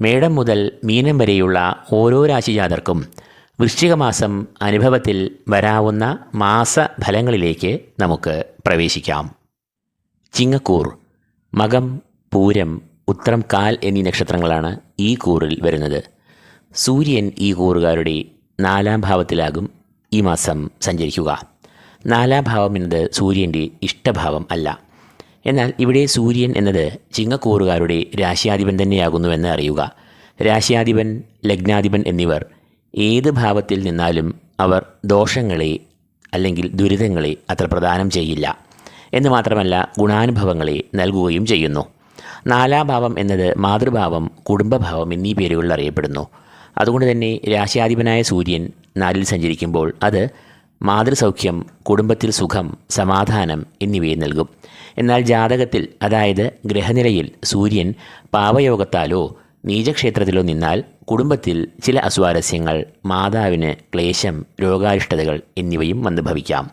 മേടം മുതൽ മീനം വരെയുള്ള ഓരോ രാശിജാതർക്കും വൃശ്ചികമാസം അനുഭവത്തിൽ വരാവുന്ന മാസഫലങ്ങളിലേക്ക് നമുക്ക് പ്രവേശിക്കാം. ചിങ്ങക്കൂർ മകം പൂരം ഉത്രം കാൽ എന്നീ നക്ഷത്രങ്ങളാണ് ഈ കൂറിൽ വരുന്നത്. സൂര്യൻ ഈ കൂറുകാരുടെ നാലാം ഭാവത്തിലാകും ഈ മാസം സഞ്ചരിക്കുക. നാലാം ഭാവം എന്നത് സൂര്യന്റെ ഇഷ്ടഭാവം അല്ല. എന്നാൽ ഇവിടെ സൂര്യൻ എന്നത് ചിങ്ങക്കൂറുകാരുടെ രാശിയാധിപൻ തന്നെയാകുന്നുവെന്ന് അറിയുക. രാശിയാധിപൻ ലഗ്നാധിപൻ എന്നിവർ ഏത് ഭാവത്തിൽ നിന്നാലും അവർ ദോഷങ്ങളെ അല്ലെങ്കിൽ ദുരിതങ്ങളെ അത്ര പ്രദാനം ചെയ്യില്ല. എന്ന് മാത്രമല്ല ഗുണാനുഭവങ്ങളെ നൽകുകയും ചെയ്യുന്നു. നാലാം ഭാവം എന്നത് മാതൃഭാവം കുടുംബഭാവം എന്നീ പേരുകളിൽ അറിയപ്പെടുന്നു. അതുകൊണ്ട് തന്നെ രാശിയാധിപനായ സൂര്യൻ നാലിൽ സഞ്ചരിക്കുമ്പോൾ അത് മാതൃസൗഖ്യം കുടുംബത്തിൽ സുഖം സമാധാനം എന്നിവയെ നൽകും. എന്നാൽ ജാതകത്തിൽ അതായത് ഗ്രഹനിലയിൽ സൂര്യൻ പാവയോഗത്താലോ നീചക്ഷേത്രത്തിലോ നിന്നാൽ കുടുംബത്തിൽ ചില അസ്വാരസ്യങ്ങൾ മാതാവിന് ക്ലേശം രോഗാരിഷ്ടതകൾ എന്നിവയും വന്ന് ഭവിക്കാം.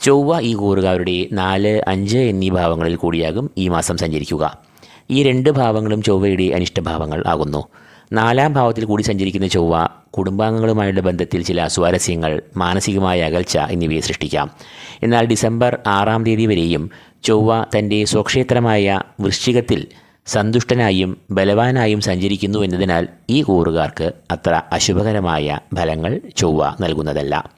ചൊവ്വ ഈ കൂറുകാരുടെ നാല് അഞ്ച് എന്നീ ഭാവങ്ങളിൽ കൂടിയാകും ഈ മാസം സഞ്ചരിക്കുക. ഈ രണ്ട് ഭാവങ്ങളും ചൊവ്വയുടെ അനിഷ്ടഭാവങ്ങൾ ആകുന്നു. നാലാം ഭാവത്തിൽ കൂടി സഞ്ചരിക്കുന്ന ചൊവ്വ കുടുംബാംഗങ്ങളുമായുള്ള ബന്ധത്തിൽ ചില അസ്വാരസ്യങ്ങൾ മാനസികമായ അകൽച്ച എന്നിവയെ സൃഷ്ടിക്കാം. എന്നാൽ ഡിസംബർ ആറാം തീയതി വരെയും ചൊവ്വ തന്റെ സ്വക്ഷേത്രമായ വൃശ്ചികത്തിൽ സന്തുഷ്ടനായും ബലവാനായും സഞ്ചരിക്കുന്നു എന്നതിനാൽ ഈ കൂറുകാർക്ക് അത്ര അശുഭകരമായ ഫലങ്ങൾ ചൊവ്വ നൽകുന്നതല്ല.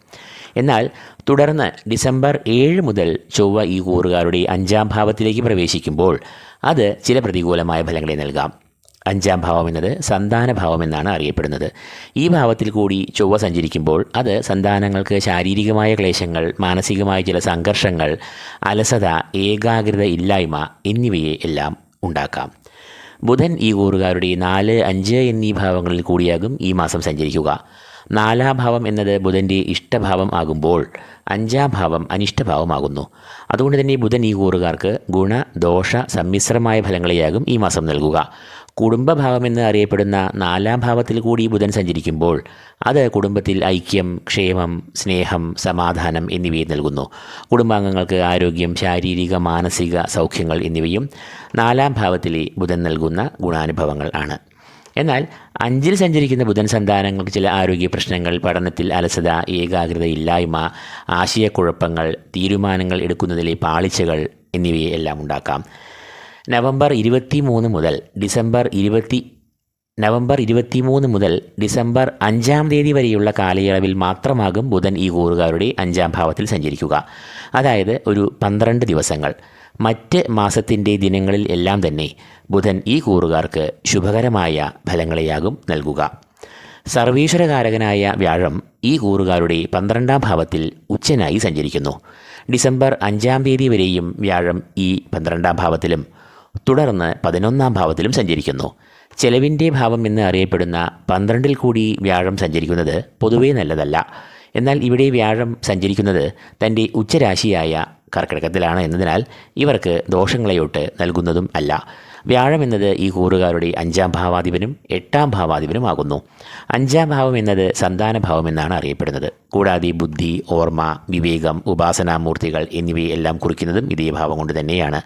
എന്നാൽ തുടർന്ന് ഡിസംബർ ഏഴ് മുതൽ ചൊവ്വ ഈ കൂറുകാരുടെ അഞ്ചാം ഭാവത്തിലേക്ക് പ്രവേശിക്കുമ്പോൾ അത് ചില പ്രതികൂലമായ ഫലങ്ങളെ നൽകാം. അഞ്ചാം ഭാവം എന്നത് സന്താന ഭാവം എന്നാണ് അറിയപ്പെടുന്നത്. ഈ ഭാവത്തിൽ കൂടി ചൊവ്വ സഞ്ചരിക്കുമ്പോൾ അത് സന്താനങ്ങൾക്ക് ശാരീരികമായ ക്ലേശങ്ങൾ മാനസികമായ ചില സംഘർഷങ്ങൾ അലസത ഏകാഗ്രത ഇല്ലായ്മ എന്നിവയെ എല്ലാം ഉണ്ടാക്കാം. ബുധൻ ഈ കൂറുകാരുടെ നാല് അഞ്ച് എന്നീ ഭാവങ്ങളിൽ കൂടിയാകും ഈ മാസം സഞ്ചരിക്കുക. നാലാം ഭാവം എന്നത് ബുധന്റെ ഇഷ്ടഭാവം ആകുമ്പോൾ അഞ്ചാം ഭാവം അനിഷ്ടഭാവമാകുന്നു. അതുകൊണ്ട് തന്നെ ബുധൻ ഈ കൂറുകാർക്ക് ഗുണ ദോഷ സമ്മിശ്രമായ ഫലങ്ങളെയാകും ഈ മാസം നൽകുക. കുടുംബഭാവം എന്ന് അറിയപ്പെടുന്ന നാലാം ഭാവത്തിൽ കൂടി ബുധൻ സഞ്ചരിക്കുമ്പോൾ അത് കുടുംബത്തിൽ ഐക്യം ക്ഷേമം സ്നേഹം സമാധാനം എന്നിവയെ നൽകുന്നു. കുടുംബാംഗങ്ങൾക്ക് ആരോഗ്യം ശാരീരിക മാനസിക സൗഖ്യങ്ങൾ എന്നിവയും നാലാം ഭാവത്തിലെ ബുധൻ നൽകുന്ന ഗുണാനുഭവങ്ങൾ ആണ്. എന്നാൽ അഞ്ചിൽ സഞ്ചരിക്കുന്ന ബുധൻ സന്താനങ്ങൾക്ക് ചില ആരോഗ്യ പ്രശ്നങ്ങൾ പഠനത്തിൽ അലസത ഏകാഗ്രത ഇല്ലായ്മ ആശയക്കുഴപ്പങ്ങൾ തീരുമാനങ്ങൾ എടുക്കുന്നതിലെ പാളിച്ചകൾ എന്നിവയെ എല്ലാം ഉണ്ടാക്കാം. നവംബർ ഇരുപത്തി മൂന്ന് മുതൽ ഡിസംബർ ഇരുപത്തി നവംബർ ഇരുപത്തിമൂന്ന് മുതൽ ഡിസംബർ അഞ്ചാം തീയതി വരെയുള്ള കാലയളവിൽ മാത്രമാകും ബുധൻ ഈ കൂറുകാരുടെ അഞ്ചാം ഭാവത്തിൽ സഞ്ചരിക്കുക. അതായത് ഒരു പന്ത്രണ്ട് ദിവസങ്ങൾ. മറ്റ് മാസത്തിന്റെ ദിനങ്ങളിൽ എല്ലാം തന്നെ ബുധൻ ഈ കൂറുകാർക്ക് ശുഭകരമായ ഫലങ്ങളെയാകും നൽകുക. സർവീശ്വരകാരകനായ വ്യാഴം ഈ കൂറുകാരുടെ പന്ത്രണ്ടാം ഭാവത്തിൽ ഉച്ചനായി സഞ്ചരിക്കുന്നു. ഡിസംബർ അഞ്ചാം തീയതി വരെയും വ്യാഴം ഈ പന്ത്രണ്ടാം ഭാവത്തിലും തുടർന്ന് പതിനൊന്നാം ഭാവത്തിലും സഞ്ചരിക്കുന്നു. ചെലവിന്റെ ഭാവം എന്ന് അറിയപ്പെടുന്ന പന്ത്രണ്ടിൽ കൂടി വ്യാഴം സഞ്ചരിക്കുന്നത് പൊതുവേ നല്ലതല്ല. എന്നാൽ ഇവിടെ വ്യാഴം സഞ്ചരിക്കുന്നത് തന്റെ ഉച്ചരാശിയായ കർക്കിടകത്തിലാണ് എന്നതിനാൽ ഇവർക്ക് ദോഷങ്ങളെയൊട്ട് നൽകുന്നതും അല്ല. വ്യാഴം എന്നത് ഈ കൂറുകാരുടെ അഞ്ചാം ഭാവാധിപനും എട്ടാം ഭാവാധിപനുമാകുന്നു അഞ്ചാം ഭാവം എന്നത് സന്താന ഭാവം എന്നാണ് അറിയപ്പെടുന്നത്. കൂടാതെ ബുദ്ധി ഓർമ്മ വിവേകം ഉപാസനാമൂർത്തികൾ എന്നിവയെല്ലാം കുറിക്കുന്നതും ഇതേ ഭാവം കൊണ്ട് തന്നെയാണ്.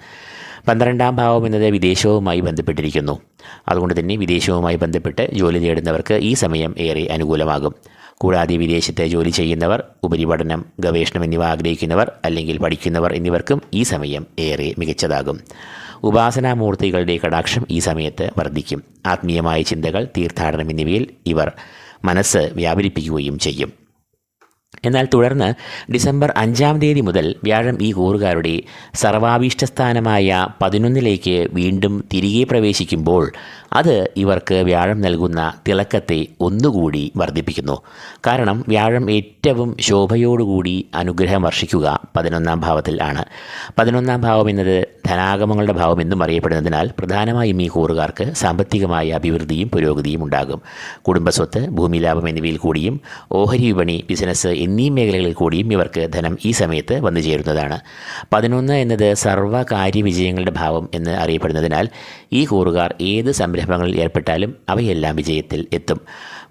പന്ത്രണ്ടാം ഭാവം എന്നത് വിദേശവുമായി ബന്ധപ്പെട്ടിരിക്കുന്നു. അതുകൊണ്ട് തന്നെ വിദേശവുമായി ബന്ധപ്പെട്ട് ജോലി നേടുന്നവർക്ക് ഈ സമയം ഏറെ അനുകൂലമാകും. കൂടാതെ വിദേശത്ത് ജോലി ചെയ്യുന്നവർ ഉപരിപഠനം ഗവേഷണം എന്നിവ ആഗ്രഹിക്കുന്നവർ അല്ലെങ്കിൽ പഠിക്കുന്നവർ എന്നിവർക്കും ഈ സമയം ഏറെ മികച്ചതാകും. ഉപാസനാമൂർത്തികളുടെ കടാക്ഷം ഈ സമയത്ത് വർദ്ധിക്കും. ആത്മീയമായ ചിന്തകൾ തീർത്ഥാടനം എന്നിവയിൽ ഇവർ മനസ്സ് വ്യാപരിപ്പിക്കുകയും ചെയ്യും. എന്നാൽ തുടർന്ന് ഡിസംബർ അഞ്ചാം തീയതി മുതൽ വ്യാഴം ഈ കൂറുകാരുടെ സർവാഭീഷ്ടസ്ഥാനമായ പതിനൊന്നിലേക്ക് വീണ്ടും തിരികെ പ്രവേശിക്കുമ്പോൾ അത് ഇവർക്ക് വ്യാഴം നൽകുന്ന തിളക്കത്തെ ഒന്നുകൂടി വർദ്ധിപ്പിക്കുന്നു. കാരണം വ്യാഴം ഏറ്റവും ശോഭയോടുകൂടി അനുഗ്രഹം വർഷിക്കുക പതിനൊന്നാം ഭാവത്തിൽ ആണ്. പതിനൊന്നാം ഭാവം എന്നത് ധനാഗമങ്ങളുടെ ഭാവം എന്നും അറിയപ്പെടുന്നതിനാൽ പ്രധാനമായും ഈ കൂറുകാർക്ക് സാമ്പത്തികമായ അഭിവൃദ്ധിയും പുരോഗതിയും ഉണ്ടാകും. കുടുംബസ്വത്ത് ഭൂമി ലാഭം എന്നിവയിൽ കൂടിയും ഓഹരി വിപണി ബിസിനസ് എന്നീ മേഖലകളിൽ കൂടിയും ഇവർക്ക് ധനം ഈ സമയത്ത് വന്നു ചേരുന്നതാണ്. പതിനൊന്ന് എന്നത് സർവകാര്യ വിജയങ്ങളുടെ ഭാവം എന്ന് അറിയപ്പെടുന്നതിനാൽ ഈ കൂറുകാർ ഏത് സംരംഭങ്ങളിൽ ഏർപ്പെട്ടാലും അവയെല്ലാം വിജയത്തിൽ എത്തും.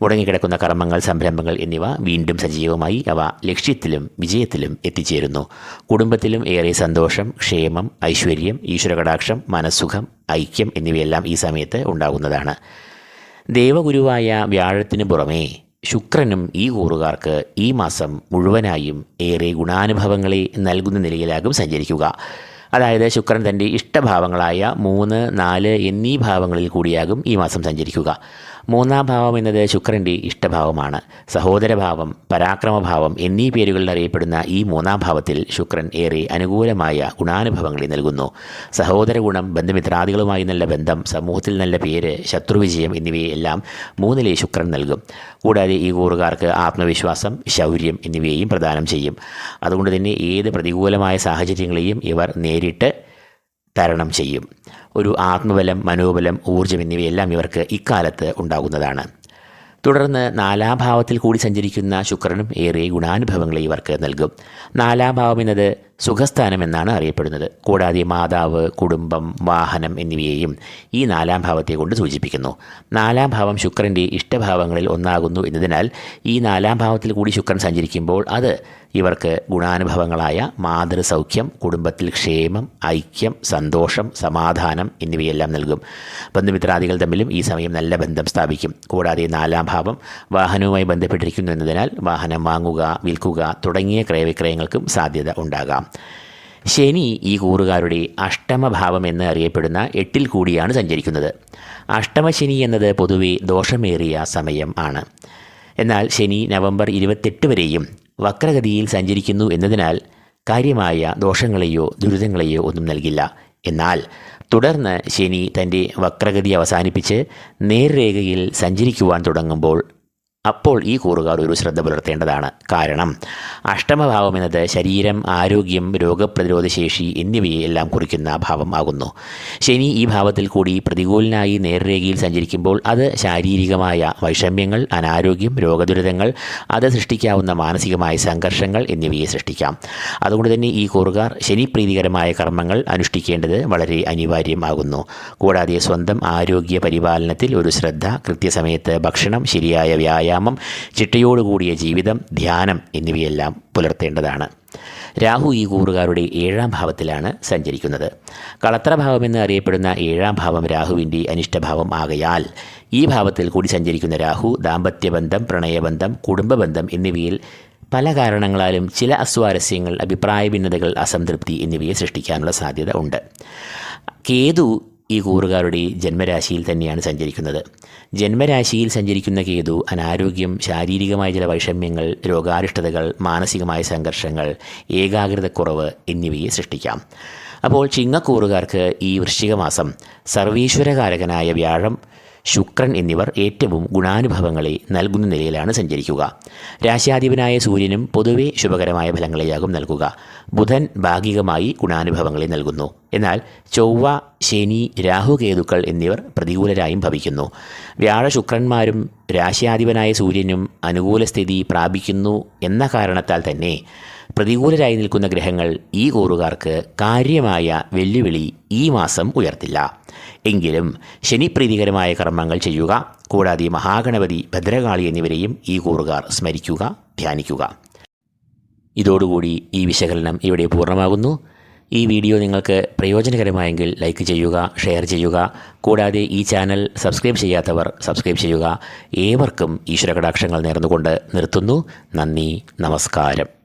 മുടങ്ങിക്കിടക്കുന്ന കർമ്മങ്ങൾ സംരംഭങ്ങൾ എന്നിവ വീണ്ടും സജീവമായി അവ ലക്ഷ്യത്തിലും വിജയത്തിലും എത്തിച്ചേരുന്നു. കുടുംബത്തിലും ഏറെ സന്തോഷം ക്ഷേമം ഐശ്വര്യം ഈശ്വരകടാക്ഷം മനസ്സുഖം ഐക്യം എന്നിവയെല്ലാം ഈ സമയത്ത് ഉണ്ടാകുന്നതാണ്. ദേവഗുരുവായ വ്യാഴത്തിനു പുറമേ ശുക്രനും ഈ കൂറുകാർക്ക് ഈ മാസം മുഴുവനായും ഏറെ ഗുണാനുഭവങ്ങളെ നൽകുന്ന നിലയിലാകും സഞ്ചരിക്കുക. അതായത് ശുക്രൻ തന്റെ ഇഷ്ടഭാവങ്ങളായ മൂന്ന് നാല് എന്നീ ഭാവങ്ങളിൽ കൂടിയാകും ഈ മാസം സഞ്ചരിക്കുക. മൂന്നാം ഭാവം എന്നത് ശുക്രന്റെ ഇഷ്ടഭാവമാണ്. സഹോദരഭാവം പരാക്രമഭാവം എന്നീ പേരുകളിൽ അറിയപ്പെടുന്ന ഈ മൂന്നാം ഭാവത്തിൽ ശുക്രൻ ഏറെ അനുകൂലമായ ഗുണാനുഭവങ്ങളെ നൽകുന്നു. സഹോദര ഗുണം ബന്ധുമിത്രാദികളുമായി നല്ല ബന്ധം സമൂഹത്തിൽ നല്ല പേര് ശത്രുവിജയം എന്നിവയെല്ലാം മൂന്നിലെ ശുക്രൻ നൽകും. കൂടാതെ ഈ കൂറുകാർക്ക് ആത്മവിശ്വാസം ശൗര്യം എന്നിവയെയും പ്രദാനം ചെയ്യും. അതുകൊണ്ട് തന്നെ ഏത് പ്രതികൂലമായ സാഹചര്യങ്ങളെയും ഇവർ നേരിട്ട് തരണം ചെയ്യും. ഒരു ആത്മബലം മനോബലം ഊർജം എന്നിവയെല്ലാം ഇവർക്ക് ഇക്കാലത്ത് ഉണ്ടാകുന്നതാണ്. തുടർന്ന് നാലാം ഭാവത്തിൽ കൂടി സഞ്ചരിക്കുന്ന ശുക്രനും ഏറെ ഗുണാനുഭവങ്ങളെ ഇവർക്ക് നൽകും. നാലാം ഭാവം എന്നത് സുഖസ്ഥാനം എന്നാണ് അറിയപ്പെടുന്നത്. കൂടാതെ മാതാവ് കുടുംബം വാഹനം എന്നിവയെയും ഈ നാലാം ഭാവത്തെ കൊണ്ട് സൂചിപ്പിക്കുന്നു. നാലാം ഭാവം ശുക്രന്റെ ഇഷ്ടഭാവങ്ങളിൽ ഒന്നാകുന്നു എന്നതിനാൽ ഈ നാലാം ഭാവത്തിൽ കൂടി ശുക്രൻ സഞ്ചരിക്കുമ്പോൾ അത് ഇവർക്ക് ഗുണാനുഭവങ്ങളായ മാതൃസൗഖ്യം കുടുംബത്തിൽ ക്ഷേമം ഐക്യം സന്തോഷം സമാധാനം എന്നിവയെല്ലാം നൽകും. ബന്ധുമിത്രാദികൾ തമ്മിലും ഈ സമയം നല്ല ബന്ധം സ്ഥാപിക്കും. കൂടാതെ നാലാം ഭാവം വാഹനവുമായി ബന്ധപ്പെട്ടിരിക്കുന്നു എന്നതിനാൽ വാഹനം വാങ്ങുക വിൽക്കുക തുടങ്ങിയ ക്രയവിക്രയങ്ങൾക്കും സാധ്യത ഉണ്ടാകാം. ശനി ഈ കൂറുകാരുടെ അഷ്ടമഭാവം എന്ന് അറിയപ്പെടുന്ന എട്ടിൽ കൂടിയാണ് സഞ്ചരിക്കുന്നത്. അഷ്ടമശനി എന്നത് പൊതുവെ ദോഷമേറിയ സമയം ആണ്. എന്നാൽ ശനി നവംബർ ഇരുപത്തെട്ട് വരെയും വക്രഗതിയിൽ സഞ്ചരിക്കുന്നു എന്നതിനാൽ കാര്യമായ ദോഷങ്ങളെയോ ദുരിതങ്ങളെയോ ഒന്നും നൽകില്ല. എന്നാൽ തുടർന്ന് ശനി തന്റെ വക്രഗതി അവസാനിപ്പിച്ച് നേർരേഖയിൽ സഞ്ചരിക്കുവാൻ തുടങ്ങുമ്പോൾ അപ്പോൾ ഈ കൂറുകാർ ഒരു ശ്രദ്ധ പുലർത്തേണ്ടതാണ്. കാരണം അഷ്ടമഭാവം എന്നത് ശരീരം ആരോഗ്യം രോഗപ്രതിരോധ ശേഷി എന്നിവയെ എല്ലാം കുറിക്കുന്ന ഭാവം ആകുന്നു. ശനി ഈ ഭാവത്തിൽ കൂടി പ്രതികൂലനായി നേർരേഖയിൽ സഞ്ചരിക്കുമ്പോൾ അത് ശാരീരികമായ വൈഷമ്യങ്ങൾ അനാരോഗ്യം രോഗദുരിതങ്ങൾ അത് സൃഷ്ടിക്കാവുന്ന മാനസികമായ സംഘർഷങ്ങൾ എന്നിവയെ സൃഷ്ടിക്കാം. അതുകൊണ്ട് തന്നെ ഈ കൂറുകാർ ശനിപ്രീതികരമായ കർമ്മങ്ങൾ അനുഷ്ഠിക്കേണ്ടത് വളരെ അനിവാര്യമാകുന്നു. കൂടാതെ സ്വന്തം ആരോഗ്യ പരിപാലനത്തിൽ ഒരു ശ്രദ്ധ കൃത്യസമയത്ത് ഭക്ഷണം ശരിയായ വ്യായാമം ചിട്ടയോടുകൂടിയ ജീവിതം ധ്യാനം എന്നിവയെല്ലാം പുലർത്തേണ്ടതാണ്. രാഹു ഈ കൂറുകാരുടെ ഏഴാം ഭാവത്തിലാണ് സഞ്ചരിക്കുന്നത്. കളത്രഭാവം എന്ന് അറിയപ്പെടുന്ന ഏഴാം ഭാവം രാഹുവിന്റെ അനിഷ്ടഭാവം ആകയാൽ ഈ ഭാവത്തിൽ കൂടി സഞ്ചരിക്കുന്ന രാഹു ദാമ്പത്യബന്ധം പ്രണയബന്ധം കുടുംബബന്ധം എന്നിവയിൽ പല കാരണങ്ങളാലും ചില അസ്വാരസ്യങ്ങൾ അഭിപ്രായ ഭിന്നതകൾ അസംതൃപ്തി എന്നിവയെ സൃഷ്ടിക്കാനുള്ള സാധ്യത ഉണ്ട്. കേതു ഈ കൂറുകാരുടെ ജന്മരാശിയിൽ തന്നെയാണ് സഞ്ചരിക്കുന്നത്. ജന്മരാശിയിൽ സഞ്ചരിക്കുന്ന കേതു അനാരോഗ്യം ശാരീരികമായ ചില വൈഷമ്യങ്ങൾ രോഗാരിഷ്ടതകൾ മാനസികമായ സംഘർഷങ്ങൾ ഏകാഗ്രതക്കുറവ് എന്നിവയെ സൃഷ്ടിക്കാം. അപ്പോൾ ചിങ്ങക്കൂറുകാർക്ക് ഈ വൃശ്ചിക മാസം സർവീശ്വരകാരകനായ വ്യാഴം ശുക്രൻ എന്നിവർ ഏറ്റവും ഗുണാനുഭവങ്ങളെ നൽകുന്ന നിലയിലാണ് സഞ്ചരിക്കുക. രാശ്യാധിപനായ സൂര്യനും പൊതുവെ ശുഭകരമായ ഫലങ്ങളെയാകും നൽകുക. ബുധൻ ഭാഗികമായി ഗുണാനുഭവങ്ങളെ നൽകുന്നു. എന്നാൽ ചൊവ്വ ശനി രാഹുകേതുക്കൾ എന്നിവർ പ്രതികൂലരായും ഭവിക്കുന്നു. വ്യാഴ ശുക്രന്മാരും രാശ്യാധിപനായ സൂര്യനും അനുകൂല സ്ഥിതി പ്രാപിക്കുന്നു എന്ന കാരണത്താൽ തന്നെ പ്രതികൂലരായി നിൽക്കുന്ന ഗ്രഹങ്ങൾ ഈ കൂറുകാർക്ക് കാര്യമായ വെല്ലുവിളി ഈ മാസം ഉയർത്തില്ല. എങ്കിലും ശനിപ്രീതികരമായ കർമ്മങ്ങൾ ചെയ്യുക കൂടാതെ മഹാഗണപതി ഭദ്രകാളി എന്നിവരെയും ഈ കൂറുകാർ സ്മരിക്കുക ധ്യാനിക്കുക. ഇതോടുകൂടി ഈ വിശകലനം ഇവിടെ പൂർണമാകുന്നു. ഈ വീഡിയോ നിങ്ങൾക്ക് പ്രയോജനകരമായെങ്കിൽ ലൈക്ക് ചെയ്യുക ഷെയർ ചെയ്യുക കൂടാതെ ഈ ചാനൽ സബ്സ്ക്രൈബ് ചെയ്യാത്തവർ സബ്സ്ക്രൈബ് ചെയ്യുക. ഏവർക്കും ഈശ്വരകടാക്ഷങ്ങൾ നേർന്നുകൊണ്ട് നിർത്തുന്നു. നന്ദി നമസ്കാരം.